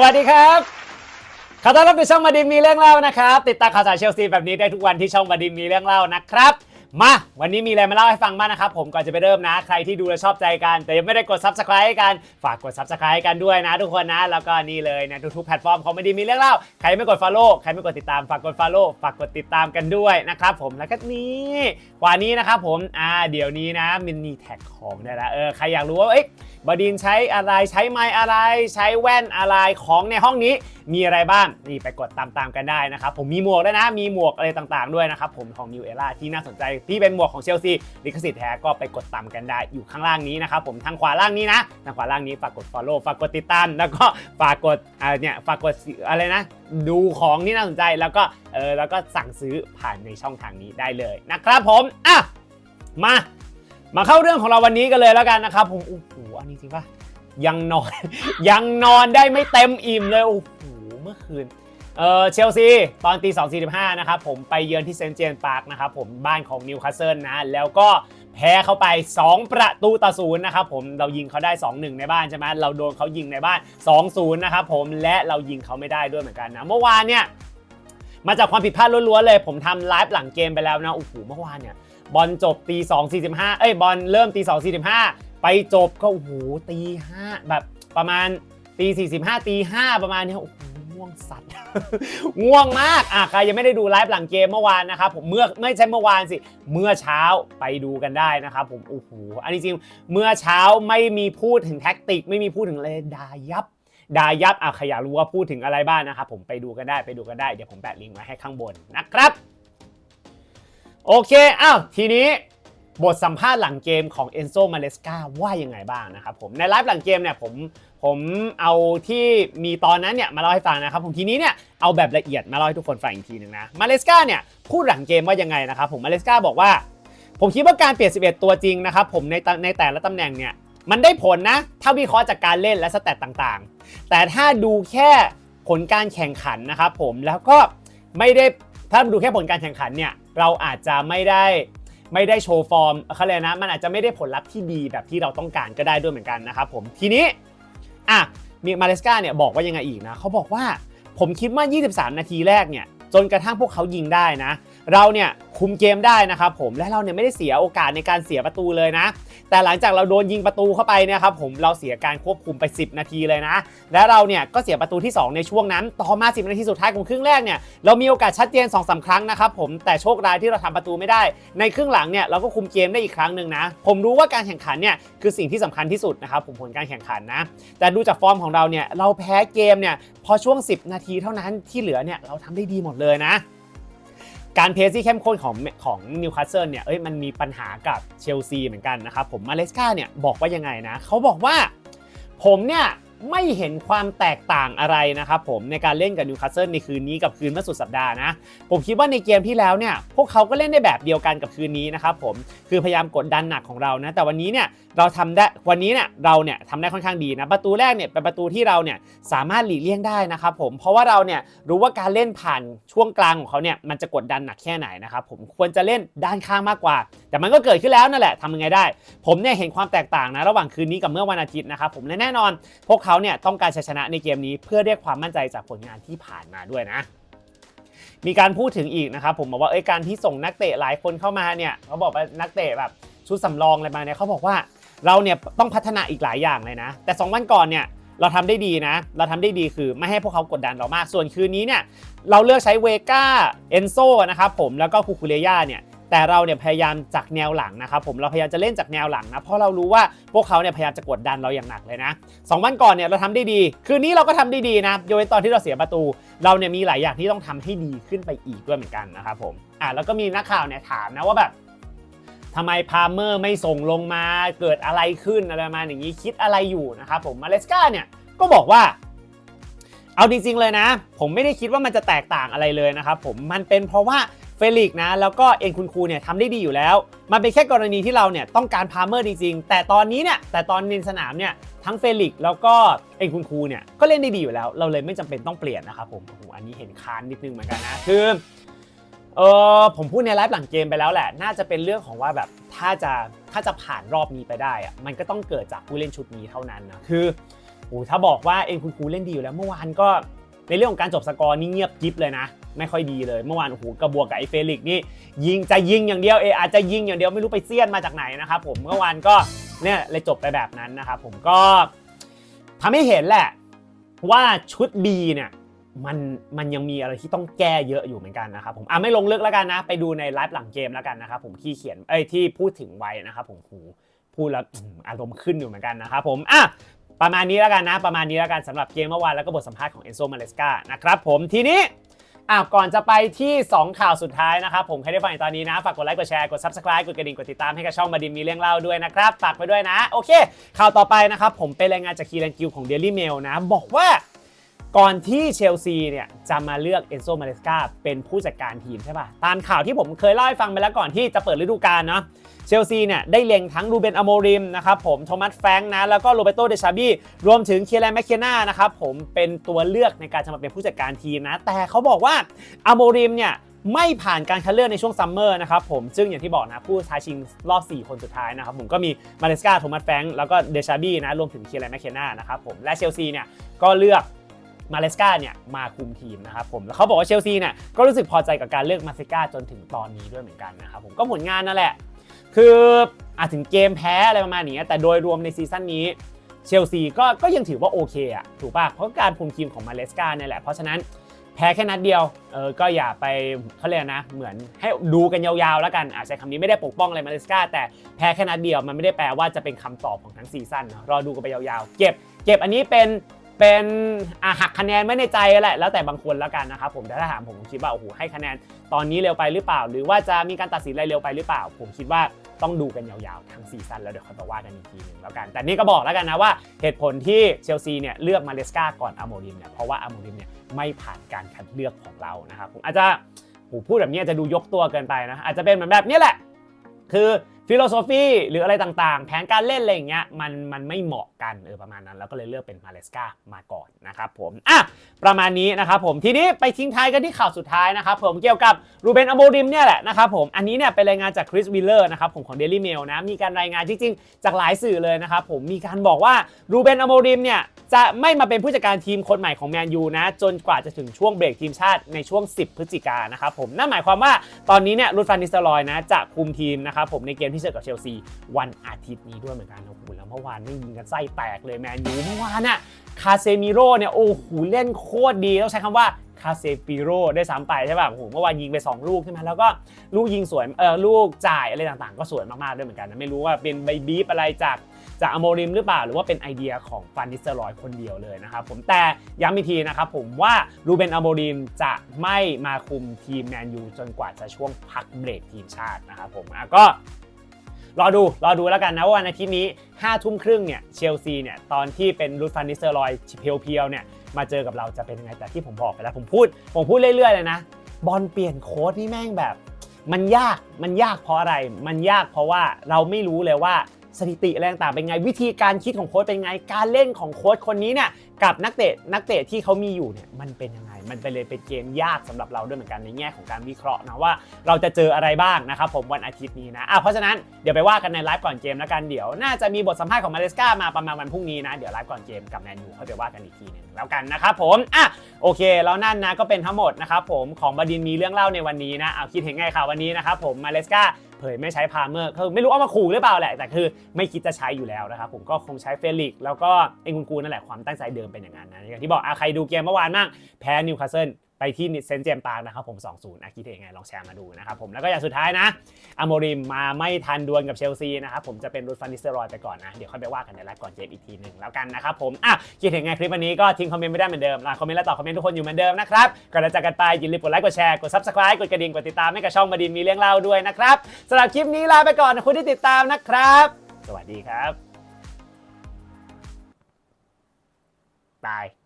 สวัสดีครับขอต้อนรับสู่ช่องมาดิมมีเรื่องเล่านะครับ ติดตามข่าวสารเชลซีแบบนี้ได้ทุกวันที่ช่องมาดิมมีเรื่องเล่านะครับ มา วันนี้มีอะไรมาเล่าให้ฟังบ้างนะครับ ผมก่อนจะไปเริ่มนะ ใครที่ดูและชอบใจกัน แต่ยังไม่ได้กด subscribe กัน ฝากกด subscribe กันด้วยนะทุกคนนะ แล้วก็นี่เลยนะทุกๆแพลตฟอร์มของมาดิมมีเรื่องเล่า ใครไม่กด follow ใครไม่กดติดตามฝากกด follow ฝากกดติดตามกันด้วยนะครับผมแล้วก็นี่กว่านี้นะครับผมอ่าเดี๋ยวนี้นะมันมีแท็กของได้ล้วเออใครอยากรู้ว่าเอ้ยบดินใช้อะไรใช้ไม้อะไรใช้แว่นอะไรของในห้องนี้มีอะไรบ้างนี่ไปกดตามๆกันได้นะครับผมมีหมวกด้วยนะ มีหมวกอะไรต่างๆด้วยนะครับผมของ New Era ที่น่าสนใจที่เป็นหมวกของเชลซีลิขสิทธิ์แท้ก็ไปกดตามกันได้อยู่ข้างล่างนี้นะครับผมทางขวาล่างนี้นะทางขวาล่างนี้ฝากกด follow ฝากกดติดตาม แล้วก็ฝากกดอ่าเนี่ยฝากกดอะไรนะ ดูของที่น่าสนใจแล้วก็เออแล้วก็สั่งซื้อผ่านในช่องทางนี้ได้เลยนะครับผมอะมามาเข้าเรื่องของเราวันนี้กันเลยแล้วกันนะครับผมโอ้โหอันนี้จริงปะยังนอน ยังนอนได้ไม่เต็มอิ่มเลยโอ้โหเมื่อคืน เออเชลซีตอนตี2.45นะครับผมไปเยือนที่เซนเจนส์พาร์คนะครับผมบ้านของนิวคาสเซิลนะ แล้วก็แพ้เข้าไป 2 ประตูต่อศูนย์นะครับผมเรายิงเขาได้ 2-1 ในบ้านใช่ไหมเราโดนเขายิงในบ้าน 2-0 นะครับผมและเรายิงเขาไม่ได้ด้วยเหมือนกันนะ เมื่อวานเนี่ยมาจากความผิดพลาดล้วนๆเลย ผมทำไลฟ์หลังเกมไปแล้วนะโอ้โหเมื่อวานเนี่ยบอลจบตีสองสี่สิบห้าเอ้ยบอลเริ่มตีสองสี่สิบห้าไปจบก็โอ้โหตีห้าแบบประมาณตีสี่สิบห้าตีห้าประมาณนี้โอ้โห ง่วงสัตว์ ง่วงมากอะใครยังไม่ได้ดูไลฟ์หลังเกมเมื่อวานนะครับผมเมื่อไม่ใช่เมื่อวานสิ เมื่อเช้าไปดูกันได้นะครับผมโอ้โหอันนี้จริงเมื่อเช้าไม่มีพูดถึงแท็กติก ไม่มีพูดถึงอะไรดายับดายับอะใครอยากรู้ว่าพูดถึงอะไรบ้างนะครับผมไปดูกันได้ไปดูกันได้เดี๋ยวผมแปะลิงก์ไว้ให้ข้างบนนะครับ โอเคอ้าวทีนี้ บทสัมภาษณ์หลังเกมของเอนโซมาเลสกาว่ายังไงบ้างนะครับผมในไลฟ์หลังเกมเนี่ยผมผมเอาที่มีตอนนั้นเนี่ยมาเล่าให้ฟังนะครับผมทีนี้เนี่ยเอาแบบละเอียดมาเล่าให้ทุกคนฟังอีกทีหนึ่งนะมาเลสกาเนี่ยพูดหลังเกมว่ายังไงนะครับผมมาเลสกาบอกว่า ผมคิดว่าการเปลี่ยน 11 ตัวจริงนะครับผมในในแต่ละตำแหน่งเนี่ยมันได้ผลนะถ้าวิเคราะห์จากการเล่นและสแตตต่างๆ แต่ถ้าดูแค่ผลการแข่งขันนะครับผมแล้วก็ไม่ได้ถ้าดูแค่ผลการแข่งขันเนี่ยเราอาจจะไม่ได้ ไม่ได้โชว์ฟอร์มเขาเลยนะ มันอาจจะไม่ได้ผลลัพธ์ที่ดีแบบที่เราต้องการก็ได้ด้วยเหมือนกันนะครับผมทีนี้อะมีมาเลสกาเนี่ยบอกว่ายังไงอีกนะเขาบอกว่าผมคิดว่า 23 นาทีแรกเนี่ยจนกระทั่งพวกเขายิงได้นะ เราเนี่ย คุมเกมได้นะครับผมและเราเนี่ยไม่ได้เสียโอกาสในการเสียประตูเลยนะ แต่หลังจากเราโดนยิงประตูเข้าไปเนี่ยครับผมเราเสียการควบคุมไป 10 นาทีเลยนะ และเราเนี่ยก็เสียประตูที่ 2 ในช่วงนั้น ต่อมา 10 นาทีสุดท้ายของครึ่งแรกเนี่ยเรามีโอกาสชัดเจน2อสาครั้งนะครับผมแต่โชคร้ายที่เราทำประตูไม่ได้ ในครึ่งหลังเนี่ยเราก็คุมเกมได้อีกครั้งหนึ่งนะ ผมรู้ว่าการแข่งขันเนี่ยคือสิ่งที่สำคัญที่สุดนะครับผมผลการแข่งขันนะ แต่ดูจากฟอร์มของเราเนี่ยเราแพ้เกมเนี่ยพอช่วง 10 นาทีเท่านั้นที่เหลือเนี่ยเราทำได้ดีหมดเลยนะ การเพสที่เข้มข้นของของนิวคาสเซิลเนี่ยเอ้ยมันมีปัญหากับเชลซีเหมือนกันนะครับผมมาเลสกาเนี่ยบอกว่ายังไงนะเขาบอกว่าผมเนี่ย ไม่เห็นความแตกต่างอะไรนะครับผมในการเล่นกับนิวคาสเซิลในคืนนี้กับคืนเมื่อสุดสัปดาห์นะผมคิดว่าในเกมที่แล้วเนี่ยพวกเขาก็เล่นได้แบบเดียวกันกับคืนนี้นะครับผมคือพยายามกดดันหนักของเรานะแต่วันนี้เนี่ยเราทำได้วันนี้เนี่ยเราเนี่ยทำได้ค่อนข้างดีนะประตูแรกเนี่ยเป็นประตูที่เราเนี่ยสามารถหลีกเลี่ยงได้นะครับผมเพราะว่าเราเนี่ยรู้ว่าการเล่นผ่านช่วงกลางของเขาเนี่ยมันจะกดดันหนักแค่ไหนนะครับผมควรจะเล่นด้านข้างมากกว่า แต่มันก็เกิดขึ้นแล้วนั่นแหละทำยังไงได้ ผมเนี่ยเห็นความแตกต่างนะระหว่างคืนนี้กับเมื่อวันอาทิตย์นะครับผมและแน่นอนพวกเขาเนี่ยต้องการชัยชนะในเกมนี้เพื่อเรียกความมั่นใจจากผลงานที่ผ่านมาด้วยนะ มีการพูดถึงอีกนะครับผมบอกว่าเอ้ยการที่ส่งนักเตะหลายคนเข้ามาเนี่ยเขาบอกว่านักเตะแบบชุดสำรองอะไรมาเนี่ยเขาบอกว่าเราเนี่ยต้องพัฒนาอีกหลายอย่างเลยนะ แต่ 2 วันก่อนเนี่ยเราทำได้ดีนะ เราทำได้ดีคือไม่ให้พวกเขากดดันเรามาก ส่วนคืนนี้เนี่ยเราเลือกใช้เวก้าเอนโซนะครับผมแล้วก็คูคูเรย่าเนี่ย แต่เราเนี่ยพยายามจากแนวหลังนะครับผมเราพยายามจะเล่นจากแนวหลังนะเพราะเรารู้ว่าพวกเขาเนี่ยพยายามจะกดดันเราอย่างหนักเลยนะสองวันก่อนเนี่ยเราทำได้ดี คืนนี้เราก็ทำได้ดีนะโดยตอนที่เราเสียประตู เราเนี่ยมีหลายอย่างที่ต้องทำให้ดีขึ้นไปอีกด้วยเหมือนกันนะครับผมอะแล้วก็มีนักข่าวเนี่ยถามนะว่าแบบทำไมพาร์เมอร์ไม่ส่งลงมาเกิดอะไรขึ้นอะไรมาอย่างนี้คิดอะไรอยู่นะครับผมมาเลสกาเนี่ยก็บอกว่า เอาจริงๆเลยนะ ผมไม่ได้คิดว่ามันจะแตกต่างอะไรเลยนะครับผมมันเป็นเพราะว่า เฟลิกซ์นะแล้วก็เอ็นคุณครูเนี่ยทำได้ดีอยู่แล้ว มันเป็นแค่กรณีที่เราเนี่ยต้องการพาร์เมอร์จริงๆ แต่ตอนนี้เนี่ยแต่ตอนในสนามเนี่ยทั้งเฟลิกซ์แล้วก็เอ็นคุณครูเนี่ยก็เล่นได้ดีอยู่แล้ว เราเลยไม่จำเป็นต้องเปลี่ยนนะครับผมโอ้โหอันนี้เห็นค้านนิดนึงเหมือนกันนะคือเออผมพูดในไลฟ์หลังเกมไปแล้วแหละ น่าจะเป็นเรื่องของว่าแบบถ้าจะถ้าจะผ่านรอบนี้ไปได้อะมันก็ต้องเกิดจากผู้เล่นชุดนี้เท่านั้นนะคือโอ้ถ้าบอกว่าเอ็นคุณครูเล่นดีอยู่แล้วเมื่อวานก็ ในเรื่องของการจบสกอร์นี่เงียบกิฟเลยนะ ไม่ค่อยดีเลย เมื่อวานโอ้โหกระบวกกับไอ้เฟลิกนี่ยิงจะยิงอย่างเดียวเออาจจะยิงอย่างเดียวไม่รู้ไปเซียนมาจากไหนนะครับผมเมื่อวานก็เนี่ยเลยจบไปแบบนั้นนะครับผมก็ทำให้เห็นแหละว่าชุด B เนี่ยมันมันยังมีอะไรที่ต้องแก้เยอะอยู่เหมือนกันนะครับผมอะไม่ลงลึกแล้วกันนะ ไปดูในไลฟ์หลังเกมแล้วกันนะครับผมที่เขียนเอ้ยที่พูดถึงไว้นะครับผมหูพูดแล้วอารมณ์ขึ้นอยู่เหมือนกันนะครับผมอะ ประมาณนี้แล้วกันนะ ประมาณนี้แล้วกันสำหรับเกมเมื่อวานแล้วก็บทสัมภาษณ์ของเอนโซมาเลสกานะครับผมทีนี้อะก่อนจะไปที่ 2 ข่าวสุดท้ายนะครับ ผมใครได้ฟังอยู่ตอนนี้นะ ฝากกดไลค์กดแชร์กด subscribe กดกระดิ่ง กดติดตามให้กับช่องมาดินมีเรื่องเล่าด้วยนะครับ ฝากไปด้วยนะ โอเค ข่าวต่อไปนะครับ ผมเป็นรายงานจากคีรันกิวของ Daily Mail นะ บอกว่า ก่อนที่เชลซีเนี่ยจะมาเลือกเอนโซมาเลสกาเป็นผู้จัดการทีมใช่ป่ะ ตามข่าวที่ผมเคยเล่าให้ฟังไปแล้วก่อนที่จะเปิดฤดูกาลเนาะเชลซีเนี่ยได้เล็งทั้งรูเบนอโมริมนะครับผมโทมัสแฟงค์นะ แล้วก็โรเบโตเดชาบี้รวมถึงเคียร์แลนแมคเคียนานะครับผมเป็นตัวเลือกในการจะมาเป็นผู้จัดการทีมนะ แต่เขาบอกว่าอโมริมเนี่ยไม่ผ่านการคัดเลือกในช่วงซัมเมอร์นะครับผมซึ่งอย่างที่บอกนะ ผู้ท้าชิงรอบ 4 คนสุดท้ายนะครับผมก็มีมาเลสกาโทมัสแฟงค์แล้วก็เดชาบี้นะรวมถึงเคียร์แลนแมคเคียนานะครับผมและเชลซีเนี่ยก็เลือก มาเลสกาเนี่ยมาคุมทีมนะครับผมแล้วเขาบอกว่าเชลซีเนี่ยก็รู้สึกพอใจกับการเลือกมาเลสกาจนถึงตอนนี้ด้วยเหมือนกันนะครับผมก็ผลงานนั่นแหละ คืออาจถึงเกมแพ้อะไรประมาณนี้แต่โดยรวมในซีซั่นนี้เชลซีก็ก็ยังถือว่าโอเคอะถูกป่ะเพราะการคุมทีมของมาเลสกาเนี่ยแหละเพราะฉะนั้นแพ้แค่นัดเดียว เออ ก็อย่าไปเขาเรียกนะ เหมือนให้ดูกันยาวๆ แล้วกัน อาจจะคำนี้ไม่ได้ปกป้องอะไรมาเลสกาแต่แพ้แค่นัดเดียวมันไม่ได้แปลว่าจะเป็นคำตอบของทั้งซีซั่นเนะรอดูกันไปยาวๆ เก็บ เก็บอันนี้เป็น เป็นอะหักคะแนนไว้ในใจแหละแล้วแต่บางคนแล้วกันนะครับผมแต่ถ้าถามผมผมคิดว่าโอ้โหให้คะแนนตอนนี้เร็วไปหรือเปล่า หรือว่าจะมีการตัดสินอะไรเร็วไปหรือเปล่า ผมคิดว่าต้องดูกันยาวๆ ทั้งซีซั่นแล้วเดี๋ยวค่อยมาว่ากันอีกทีหนึ่งแล้วกัน แต่นี่ก็บอกแล้วกันนะว่าเหตุผลที่เชลซีเนี่ยเลือกมาเลสกาก่อนอาโมริมเนี่ยเพราะว่าอาโมริมเนี่ยไม่ผ่านการคัดเลือกของเรานะครับผมอาจจะโหพูดแบบนี้อาจจะดูยกตัวเกินไปนะอาจจะเป็นเหมือนแบบนี้แหละ คือ ฟิโลโซฟีหรืออะไรต่างๆ แผนการเล่นอะไรอย่างเงี้ยมันมันไม่เหมาะกันเออประมาณนั้น แล้วก็เลยเลือกเป็นมาเลสกามาก่อนนะครับผมอะประมาณนี้นะครับผมทีนี้ไปทิ้งท้ายกันที่ข่าวสุดท้ายนะครับผมเกี่ยวกับรูเบนอโมริมเนี่ยแหละนะครับผมอันนี้เนี่ยเป็นรายงานจากคริสวิลเลอร์นะครับผมของ Daily Mail นะมีการรายงานจริงๆ จากหลายสื่อเลยนะครับผมมีการบอกว่ารูเบนอโมริมเนี่ยจะไม่มาเป็นผู้จัดการทีมคนใหม่ของแมนยูนะ จนกว่าจะถึงช่วงเบรกทีมชาติในช่วง 10 พฤศจิกายนนะครับผมนั่นหมายความว่าตอนนี้เนี่ยรูดฟานนิสตลอยนะจะคุมทีมนะครับผมในเกมที่เจอกับเชลซีวันอาทิตย์นี้ด้วยเหมือนกันโอ้โหแล้วเมื่อวานไม่ยิงกันไส้แตกเลยแมนยูเมื่อวานน่ะคาเซมิโร่เนี่ยโอ้โหเล่นโคตรดีต้องใช้คำว่าคาเซปิโร่ได้ซ้ำไปใช่ป่ะโอ้โหเมื่อวานยิงไป 2 ลูกใช่ไหมแล้วก็ลูกยิงสวยเออลูกจ่ายอะไรต่างๆ ก็สวยมากๆด้วยเหมือนกันนะไม่รู้ว่าเป็นใบบีฟอะไรจากจากอโมริมหรือเปล่า หรือว่าเป็นไอเดียของฟานนิสเตอร์ลอยคนเดียวเลยนะครับผมแต่ย้ำอีกทีนะครับผมว่ารูเบนอโมริมจะไม่มาคุมทีมแมนยูจนกว่าจะช่วงพักเบรกทีมชาตินะครับผมก็ รอดู รอดูแล้วกันนะว่าวันอาทิตย์นี้5้าทุ่มครึ่งเนี่ยเชลซีเนี่ยตอนที่เป็นรูดฟานนิสเตอร์ลอยเพียวๆเนี่ยมาเจอกับเราจะเป็นยังไงแต่ที่ผมบอกไปแล้วผมพูด ผมพูดเรื่อยๆเลยนะ บอลเปลี่ยนโค้ดนี่แม่งแบบ มันยากมันยากเพราะอะไร มันยากเพราะว่าเราไม่รู้เลยว่า สถิติอะไรต่างเป็นไง วิธีการคิดของโค้ชเป็นไง การเล่นของโค้ชคนนี้เนี่ยกับนักเตะนักเตะที่เขามีอยู่เนี่ยมันเป็นยังไง มันเป็นเลยเป็นเกมยากสำหรับเราด้วยเหมือนกันในแง่ของการวิเคราะห์นะว่าเราจะเจออะไรบ้างนะครับผมวันอาทิตย์นี้นะอะเพราะฉะนั้นเดี๋ยวไปว่ากันในไลฟ์ก่อนเกมแล้วกันเดี๋ยวน่าจะมีบทสัมภาษณ์ของมาเลสกามาประมาณวันพรุ่งนี้นะเดี๋ยวไลฟ์ก่อนเกมกับแมนยูค่อยไปว่ากันอีกทีนึงแล้วกันนะครับผมอะโอเคแล้วนั่นนะก็เป็นทั้งหมดนะครับผมของบดินมีเรื่องเล่าในวันนี้นะเอาคิดเห็นไงข่าววันนี้นะครับผมมาเลสกา เผยไม่ใช้พาเมอร์คือไม่รู้เอามาขู่หรือเปล่าแหละ แต่คือไม่คิดจะใช้อยู่แล้วนะครับผมก็คงใช้เฟลิกซ์แล้วก็เอ็งกุนกูนั่นแหละความตั้งใจเดิมเป็นอย่างนั้นนะอย่างที่บอกอใครดูเกมเมื่อวานมางแพ้นิวคาสเซิล ไปที่เซนเจมปาร์คนะครับผม 2-0อะคิดเห็นยังไงลองแชร์มาดูนะครับผมแล้วก็อย่างสุดท้ายนะอโมริมมาไม่ทันดวลกับเชลซีนะครับผมจะเป็นรูดฟันนิสเตอร์รอยไปก่อนนะ เดี๋ยวค่อยไปว่ากันในไลฟ์ก่อนเกมอีกทีหนึ่งแล้วกันนะครับผมอะคิดเห็นไงคลิปวันนี้ก็ทิ้งคอมเมนต์ไม่ได้เหมือนเดิมอะคอมเมนต์และตอบคอมเมนต์ทุกคนอยู่เหมือนเดิมนะครับก่อนจะจากกันไปอย่าลืมกดไลค์กดแชร์กด subscribe กดกระดิ่งกดติดตามให้กับช่องบดินมีเรื่องเล่าด้วยนะครับสำหรับคลิปนี้ลาไปก่อนนะคุณที่ติดตามนะครับ สวัสดีครับบาย